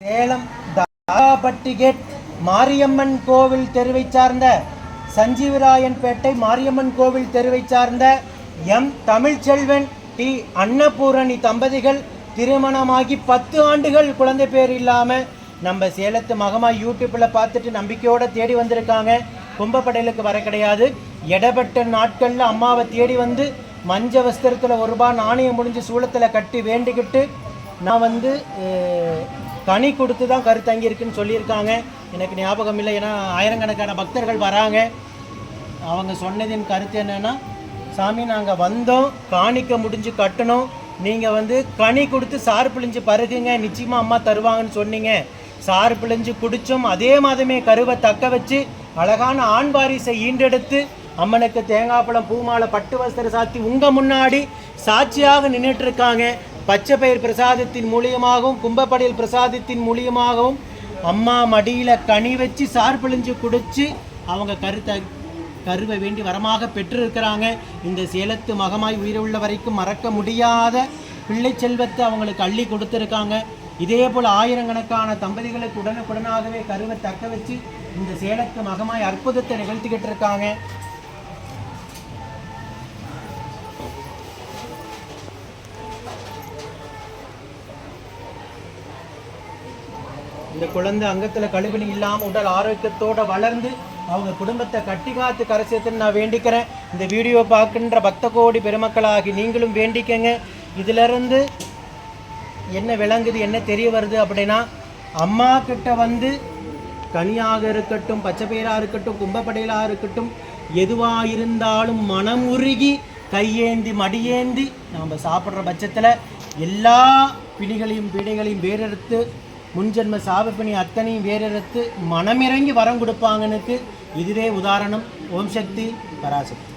Salem தாராபட்டி gate Mariamman கோவில் தெருவை சார்ந்த சஞ்சீவராயன்பேட்டை மாரியம்மன் கோவில் தெருவை சார்ந்த எம் தமிழ்ச்செல்வன் டி அன்னபூரணி தம்பதிகள் திருமணமாகி பத்து ஆண்டுகள் குழந்தை பேர் இல்லாமல் நம்ம சேலத்து மகமா யூடியூப்பில் பார்த்துட்டு நம்பிக்கையோடு தேடி வந்திருக்காங்க. கும்பப்படையலுக்கு வர கிடையாது. இடப்பட்ட நாட்களில் அம்மாவை தேடி வந்து மஞ்ச வஸ்திரத்தில் ஒரு ரூபா நாணயம் முடிஞ்சு சூளத்தில் கட்டி வேண்டிக்கிட்டு நான் வந்து கனி கொடுத்து தான் கருத்தங்கி இருக்குன்னு சொல்லியிருக்காங்க. எனக்கு ஞாபகம் இல்லை. ஏன்னா ஆயிரக்கணக்கான பக்தர்கள் வராங்க. அவங்க சொன்னதின் கருத்து என்னென்னா சாமி நாங்கள் வந்தோம். காணிக்க முடிஞ்சு கட்டணும். நீங்கள் வந்து கனி கொடுத்து சாறு பிழிஞ்சு பருகுங்க. நிச்சயமாக அம்மா தருவாங்கன்னு சொன்னீங்க. சாறு பிழிஞ்சு குடித்தோம் அதே மாதமே கருவை தக்க வச்சு அழகான ஆண் வாரிசை ஈண்டெடுத்து அம்மனுக்கு தேங்காய் பழம் பூமாலை பட்டு வஸ்திர சாத்தி உங்கள் முன்னாடி சாட்சியாக நின்றுட்டு இருக்காங்க. பச்சை பயிர் பிரசாதத்தின் மூலியமாகவும் கும்பப்படையில் பிரசாதத்தின் மூலியமாகவும் அம்மா மடியில் கனி வச்சு சார் பிழிஞ்சு குடித்து அவங்க கருத்தை கருவை வேண்டி வரமாக பெற்றிருக்கிறாங்க. இந்த சேலத்து மகமாய் உயிருள்ள வரைக்கும் மறக்க முடியாத பிள்ளை செல்வத்தை அவங்களுக்கு அள்ளி கொடுத்துருக்காங்க. இதே போல் ஆயிரக்கணக்கான தம்பதிகளுக்கு உடனுக்குடனாகவே கருவை தக்க வச்சு இந்த சேலத்து மகமாய் அற்புதத்தை நிகழ்த்திக்கிட்டு இருக்காங்க. இந்த குழந்தை அங்கத்தில் கழுவினி இல்லாமல் உடல் ஆரோக்கியத்தோடு வளர்ந்து அவங்க குடும்பத்தை கட்டி காத்து கரை நான் வேண்டிக்கிறேன். இந்த வீடியோ பார்க்கின்ற பக்த கோடி பெருமக்களாகி நீங்களும் வேண்டிக்கங்க. இதிலிருந்து என்ன விளங்குது என்ன தெரிய வருது அப்படின்னா அம்மா கிட்ட வந்து கனியாக இருக்கட்டும் பச்சைப்பயிராக இருக்கட்டும் கும்பப்படையிலாக இருக்கட்டும் எதுவாக இருந்தாலும் மனம் உருகி கையேந்தி மடியேந்தி நாம் சாப்பிட்ற பட்சத்தில் எல்லா பிணிகளையும் பிணைகளையும் வேறெடுத்து முன்ஜென்ம சாபப்பிணி அத்தனையும் வேறெடுத்து மனமிறங்கி வரம் கொடுப்பாங்கனுக்கு இதுவே உதாரணம். ஓம் சக்தி பராசக்தி.